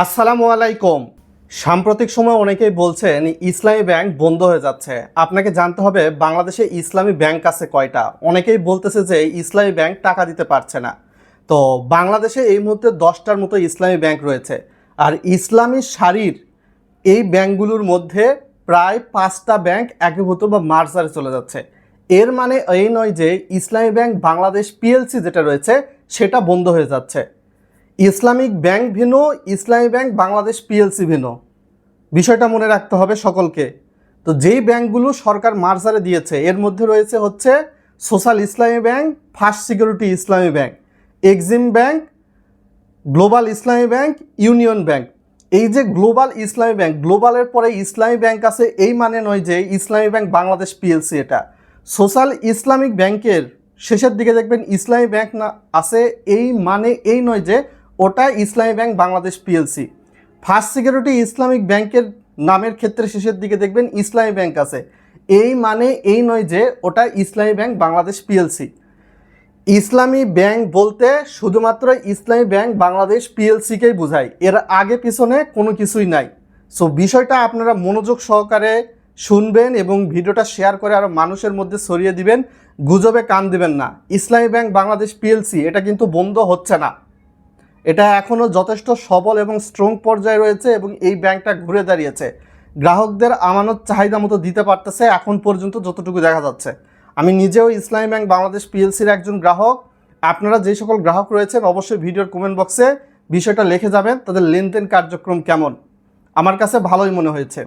আসসালামু আলাইকুম। সাম্প্রতিক সময় অনেকেই বলছেন ইসলামী ব্যাংক বন্ধ হয়ে যাচ্ছে। আপনাকে জানতে হবে বাংলাদেশে ইসলামী ব্যাংক আছে কয়টা? অনেকেই বলতেছে যে ইসলামী ব্যাংক টাকা দিতে পারছে না। তো বাংলাদেশে এই মুহূর্তে দশটার মতো ইসলামী ব্যাংক রয়েছে। আর ইসলামী শাড়ির এই ব্যাংকগুলোর মধ্যে প্রায় পাঁচটা ব্যাংক একীভূত বা মার্জারে চলে যাচ্ছে। এর মানে এই নয় যে ইসলামী ব্যাংক বাংলাদেশ পিএলসি যেটা রয়েছে, সেটা বন্ধ হয়ে যাচ্ছে। ইসলামিক ব্যাংক ভিন্ন, ইসলামী ব্যাংক বাংলাদেশ পিএলসি ভিন্ন। বিষয়টা মনে রাখতে হবে সকলকে। তো যেই ব্যাংকগুলো সরকার মার্জারে দিয়েছে, এর মধ্যে রয়েছে হচ্ছে social Islami bank, first security Islami bank, Exim bank, global Islami bank, union bank. এই যে গ্লোবাল ইসলামী ব্যাংক, গ্লোবালের পরে ইসলামী ব্যাংক আছে, এই মানে নয় যে ইসলামী ব্যাংক বাংলাদেশ পিএলসি এটা। সোশ্যাল ইসলামিক ব্যাংকের শেষের দিকে দেখবেন ইসলামী ব্যাংক না আছে, এই মানে এই নয় যে ওটা Islami bank Bangladesh PLC first security Islamic ব্যাংকের নামের ক্ষেত্রে শেষের দিকে দেখবেন ইসলামী ব্যাংক আছে। এই মানে এই নয় যে ওটা Islami bank Bangladesh PLC Islami bank বলতে শুধুমাত্র ইসলামী ব্যাংক বাংলাদেশ পিএলসিকেই বোঝায়। এর আগে পিছনে কোনো কিছুই নাই। সো বিষয়টা আপনারা মনোযোগ সহকারে শুনবেন এবং ভিডিওটা শেয়ার করে আরও মানুষের মধ্যে ছড়িয়ে দিবেন। গুজবে কান দিবেন না। ইসলামী ব্যাংক বাংলাদেশ পিএলসি এটা কিন্তু বন্ধ হচ্ছে না। এটা এখনও যথেষ্ট সবল এবং স্ট্রং পর্যায়ে রয়েছে এবং এই ব্যাংকটা ঘুরে দাঁড়িয়েছে। গ্রাহকদের আমানত চাহিদা মতো দিতে পারতেছে এখন পর্যন্ত যতটুকু দেখা যাচ্ছে। আমি নিজেও ইসলামী ব্যাংক বাংলাদেশ পিএলসির একজন গ্রাহক। আপনারা যে সকল গ্রাহক রয়েছেন অবশ্যই ভিডিওর কমেন্ট বক্সে বিষয়টা লিখে যাবেন, তাদের লেনদেন কার্যক্রম কেমন? আমার কাছে ভালোই মনে হয়েছে।